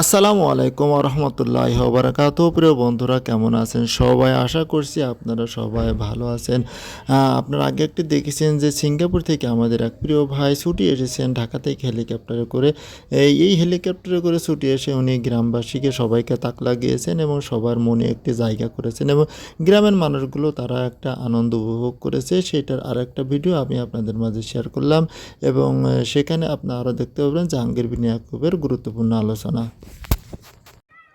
আসসালামু আলাইকুম রহমতুল্লাহ বারাকাত প্রিয় বন্ধুরা, কেমন আছেন সবাই? আশা করছি আপনারা সবাই ভালো আছেন। আপনারা আগে একটি দেখেছেন যে সিঙ্গাপুর থেকে আমাদের এক প্রিয় ভাই ছুটি এসেছেন ঢাকা থেকে হেলিকপ্টারে করে। এই এই হেলিকপ্টারে করে ছুটি এসে উনি গ্রামবাসীকে সবাইকে তাক লাগিয়েছেন এবং সবার মনে একটি জায়গা করেছেন এবং গ্রামের মানুষগুলো তারা একটা আনন্দ উপভোগ করেছে। সেটার আর একটা ভিডিও আমি আপনাদের মাঝে শেয়ার করলাম এবং সেখানে আপনারা দেখতে পাবেন জাহাঙ্গীর বিন ইয়াকুবের গুরুত্বপূর্ণ আলোচনা।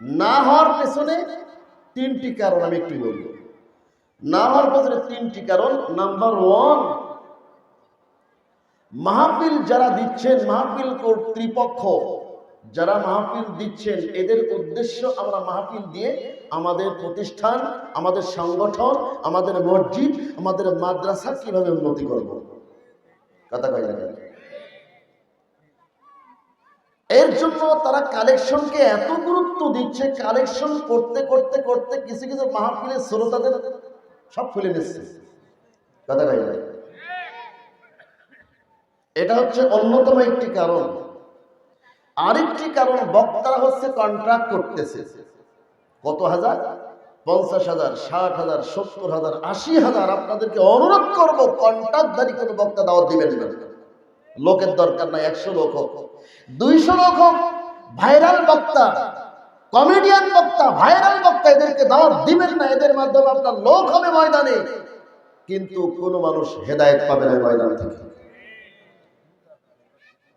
না হওয়ার পেছনে তিনটি কারণ আমি একটু বলব না হওয়ার পেছনে তিনটি কারণ। নাম্বার ওয়ান মাহফিল যারা দিচ্ছেন, মাহফিল কর্তৃপক্ষ যারা মাহফিল দিচ্ছেন, এদের উদ্দেশ্য আমরা মাহফিল দিয়ে আমাদের প্রতিষ্ঠান, আমাদের সংগঠন, আমাদের মসজিদ, আমাদের মাদ্রাসা কীভাবে উন্নতি করব? কথা কয়? এর জন্য তারা কালেকশনকে এত গুরুত্ব দিচ্ছে, কালেকশন করতে করতে করতে কিছু কিছু মাহফিলের শ্রোতাদের সব খুলে নিচ্ছে কথা না? এটা হচ্ছে অন্যতম একটি কারণ। আরেকটি কারণ, বক্তারা হচ্ছে কন্ট্রাক্ট করতেছে। কত হাজার? পঞ্চাশ হাজার, ষাট হাজার, সত্তর হাজার, আশি হাজার। আপনাদেরকে অনুরোধ করব কন্ট্রাক্টধারী কোনো বক্তা দাওয়াত দিবেন না। লোকের দরকার নাই, একশো লোক হোক। দুইশো লোক হোক, ভাইরাল বক্তা, কমেডিয়ান বক্তা, ভাইরাল বক্তা, এদেরকে দাওয়াত দিবেন না, এদের মাধ্যমে আপনার লোক হবে ময়দানে। কিন্তু কোনো মানুষ হেদায়েত পাবে না ময়দান থেকে।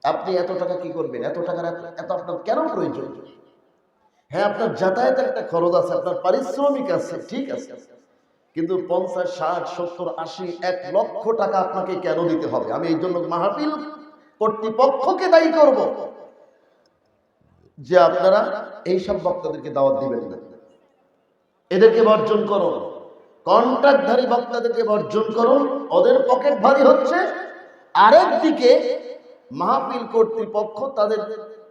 আপনি এত টাকা কি করবেন? এত টাকার এত- আপনার কেন প্রয়োজন? হ্যাঁ আপনার যাতায়াতের একটা খরচ আছে, আপনার পারিশ্রমিক আছে, ঠিক আছে। কিন্তু পঞ্চাশ, ষাট, সত্তর, আশি, এক লক্ষ টাকা আপনাকে কেন দিতে হবে? আমি এই জন্য মাহফিল কর্তৃপক্ষকে দায়ী করব যে আপনারা এই সব বক্তাদেরকে দাওয়াত দিবেন না। এদেরকে বর্জন করুন। কন্ট্রাক্টধারী বক্তাদেরকে বর্জন করুন। ওদের পকেট ভারী হচ্ছে। আরেক দিকে মাহফিল কর্তৃপক্ষ তাদের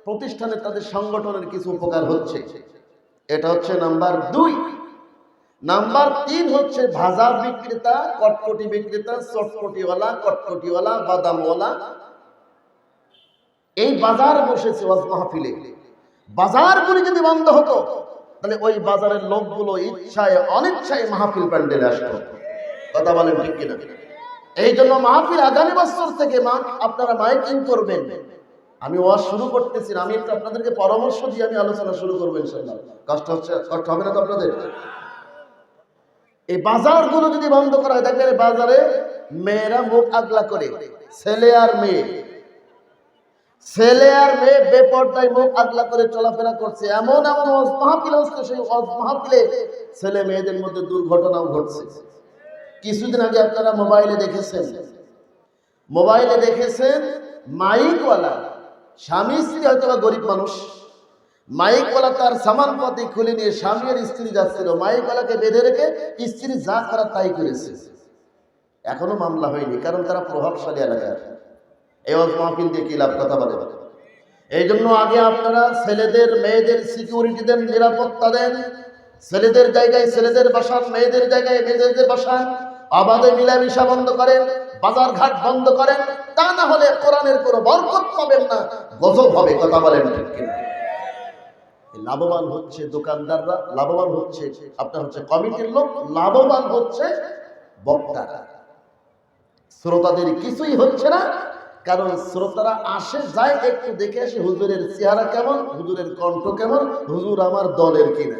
প্রতিষ্ঠানে তাদের সংগঠনের কিছু উপকার হচ্ছে। এটা হচ্ছে নাম্বার দুই। নাম্বার তিন হচ্ছে ভাজা বিক্রেতা, কটকটি বিক্রেতা চটকটিওয়ালা কটকটিওয়ালা, বাদামওয়ালা। এই বাজার বসেছে ওয়াজ মাহফিলে। বাজারগুলি যদি বন্ধ হতো, তাহলে ওই বাজারের লোকগুলো ইচ্ছায়, অনিচ্ছায় মাহফিল প্যান্ডেলে আসতো। কথা বলেন ঠিক কিনা? এই জন্য মাহফিল আগামী বছর থেকে মা আপনারা মাইকিং করবেন। আমি ওয়াজ শুরু করতেছি আমি একটু আপনাদেরকে পরামর্শ দিয়ে আমি আলোচনা শুরু করব ইনশাল্লাহ কষ্ট হচ্ছে, কষ্ট হবে না তো আপনাদের? এই বাজারগুলো যদি বন্ধ করা হয়, দেখবেন বাজারে মেয়েরা মুখ আগলা করে, ছেলে আর মেয়ে। ছেলে আর মেয়ে বেপর্দায় মুখ আগলা করে চলাফেরা করছে। এমন এমন ওয়াজ মাহফিল হচ্ছে সেই ওয়াজ মাহফিলে ছেলে মেয়েদের মধ্যে দুর্ঘটনাও ঘটছে। কিছুদিন আগে আপনারা মোবাইলে দেখেছেন। মোবাইলে দেখেছেন, মাইকওয়ালা, স্বামী স্ত্রী হয়তো গরিব মানুষ। মাইকওয়ালা তার সামান সামানপাতি খুলে নিয়ে স্বামী আর স্ত্রী যাচ্ছিল। মাইকওয়ালাকে বেঁধে রেখে স্ত্রী যা করার তাই করেছে। এখনও মামলা হয়নি, কারণ তারা প্রভাবশালী এলাকার। এই মাহফিল দিয়ে কি লাভ, কথা বলে। এই জন্য আগে আপনারা ছেলেদের, মেয়েদের সিকিউরিটি দেন, নিরাপত্তা দেন। ছেলেদের জায়গায় ছেলেদের বাসান, মেয়েদের জায়গায় মেয়েদের বাসান। আবাদে মিলামিশা বন্ধ করেন বাজার ঘাট বন্ধ করেন। তা না হলে কোরআনের কোনো বরকত পাবেন না, গজব হবে, কথা বলেন ঠিক কিনা। লাভবান হচ্ছে দোকানদাররা, লাভবান হচ্ছে আপনার হচ্ছে কমিটির লোক, লাভবান হচ্ছে বক্তারা। শ্রোতাদের কিছুই হচ্ছে না, কারণ শ্রোতারা আসে, যায়, একটু দেখে আসে হুজুরের চেহারা কেমন, হুজুরের কণ্ঠ কেমন, হুজুর আমার দলের কিনা।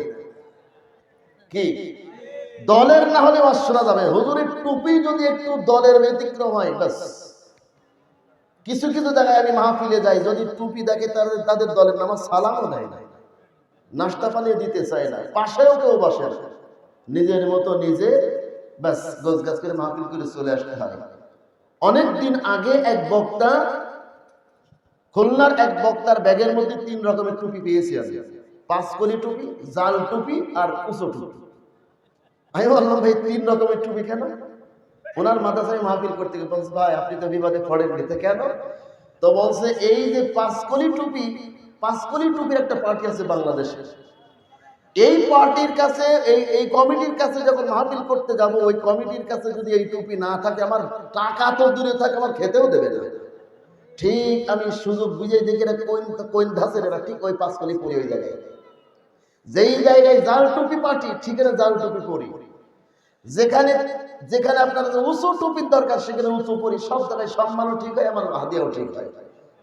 কি? দলের না হলে ওয়াজ শোনা যাবে, হুজুরের টুপি যদি একটু দলের ব্যতিক্রম হয়, ব্যাস। কিছু কিছু জায়গায় আমি মাহফিলে যাই, যদি টুপি দেখে তাদের তাদের দলের নাম সালামও দেয় না। নাস্তা পানি দিতে চায় না। পাশেও কেউ বসে নিজের মতো নিজে ব্যাস গোছ গাছ করে মাহফিল করে চলে আসতে হয়। অনেক দিন আগে এক বক্তা, খুলনার এক বক্তার ব্যাগের মধ্যে তিন রকমের টুপি পেয়েছি আমি। পাঁচকলি টুপি, জাল টুপি আর উঁচু টুপি। আমি বললাম, ভাই, তিন রকমের টুপি কেন? ওনার মাদ্রাসায় মাহফিল করতে গিয়ে বলছে, ভাই, আপনি তো বিবাদে পড়েন নিতে কেন? তো বলছে, এই যে পাঁচকলি টুপি পাঁচকলি টুপির একটা পার্টি আছে বাংলাদেশে। এই পার্টির কাছে, এই এই কমিটির কাছে যখন মাহফিল করতে যাব, ওই কমিটির কাছে যদি এই টুপি না থাকে, আমার টাকা তো দূরে থাকে, আমার খেতেও দেবে না। ঠিক আমি সুযোগ বুঝে দেখি না কোন কোন ধাসের এরা ঠিক ওই পাঁচকলি পরি ওই জায়গায়। যেই জায়গায় জাল টুপি পার্টি, ঠিক সেখানে জাল টুপি পরি। যেখানে যেখানে আপনার উঁচু টুপির দরকার, সেখানে উঁচু পরি। সব জায়গায় সম্মানও ঠিক হয়, আমার হাদিয়াও ঠিক হয়।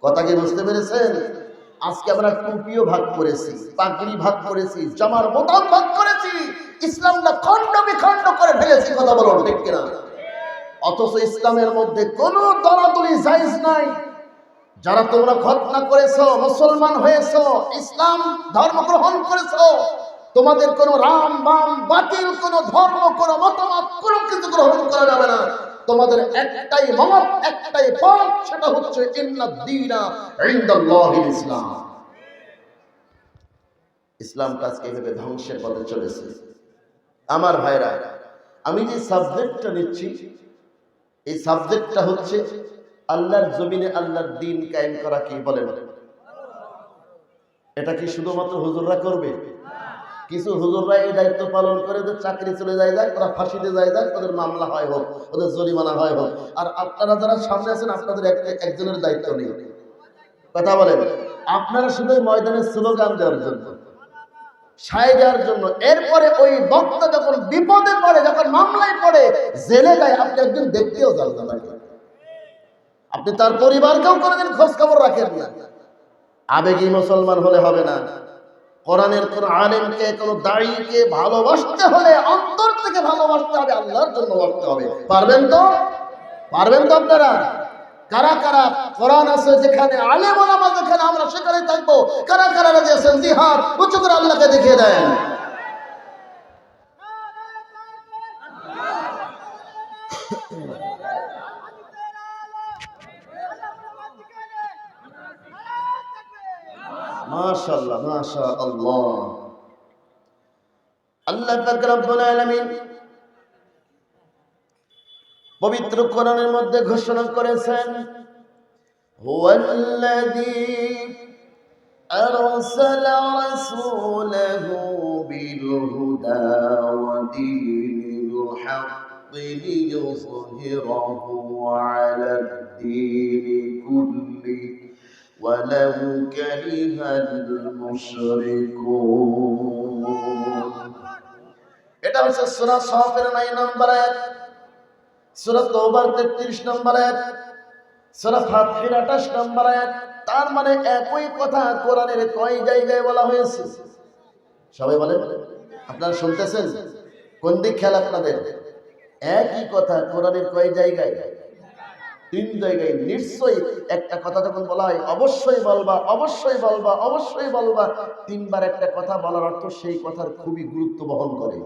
কথা কি বুঝতে পেরেছেন? আজকে আমরা টুপিও ভাগ করেছি, পাগড়ি ভাগ করেছি, জামার বোতাম ভাগ করেছি ইসলামটা খণ্ড বিখণ্ড করে ফেলেছি, কথা বলো ঠিক কিনা? অথচ ইসলামের মধ্যে কোনো দরাদরি জায়েজ নাই। যারা তোমরা খতনা করেছ, মুসলমান হয়েছো, ইসলাম ধর্ম গ্রহণ করেছ, তোমাদের কোনো রাম, বাম, বাতিল, কোনো ধর্ম, কোনো মতামত কোনো কিছু গ্রহণ করা যাবে না। তোমাদের একটাই মত একটাই পথ সেটা হচ্ছে ইসলাম। ইসলামটা আজকে এভাবে ধ্বংসের পথে চলেছে। আমার ভাইরা, আমি যে সাবজেক্টটা নিচ্ছি, এই সাবজেক্টটা হচ্ছে আল্লাহর জমিনে আল্লাহর দিন কায়েম করা কি বলেন এটা কি শুধুমাত্র হুজুররা করবে? কিছু হুজুররা এই দায়িত্ব পালন করে যে চাকরি চলে যায় যাক ওরা ফাঁসিতে যায় যাক ওদের মামলা হয় হোক, ওদের জরিমানা হয় হোক। আর আপনারা যারা সামনে আছেন, আপনাদের একজনের দায়িত্ব নেই। কথা বলেন। আপনারা শুধু ময়দানে স্লোগান দেওয়ার জন্য। সায় দেওয়ার জন্য। এরপরে ওই বক্তা যখন বিপদে পড়ে, যখন মামলায় পড়ে, জেলে যায়, আপনি একদিন দেখতেও যান না। আপনি তার পরিবারকেও কোনোদিন খোঁজ খবর রাখেন না। আবেগী মুসলমান হলে হবে না। কোরআনের কোন আলেমকে, কোন দাড়িকে ভালোবাসতে হলে অন্তর থেকে ভালোবাসতে হবে, আল্লাহর জন্য বাসতে হবে। পারবেন তো? পারবেন তো আপনারা? কারা কারা কোরআন আছে যেখানে আলেম ওলামা যেখানে আমরা সেখানে থাকব, কারা কারা রাজি আছেন? জিহাদ উঁচু করে আল্লাহকে দেখিয়ে দেন। মাশাআল্লাহ মাশাআল্লাহ আল্লাহ পাক রব্বুল আলামিন পবিত্র কোরআনের মধ্যে ঘোষণা করেছেন হুয়াল্লাযী أرسل رسوله بالهدى ودين الحق ليظهره على الدين كله ولو كره المشركون এটা হচ্ছে সূরা সফের 9 নম্বর আয়াত সূরা তওবার 33 নম্বর আয়াত সূরা ফাতিহার 28 নম্বর আয়াত তার মানে একই কথা কোরআনের কয় জায়গায় বলা হয়েছে সবাই বলে আপনারা শুনতেছেন কোন দিক খেয়াল আপনাদের একই কথা কোরআনের কয় জায়গায় তিন জায়গায় নিশ্চয়ই একটা কথা যখন বলা হয়, অবশ্যই বলবা অবশ্যই বলবা অবশ্যই বলবা, তিনবার একটা কথা বলার অর্থ সেই কথার খুবই গুরুত্ব বহন করে।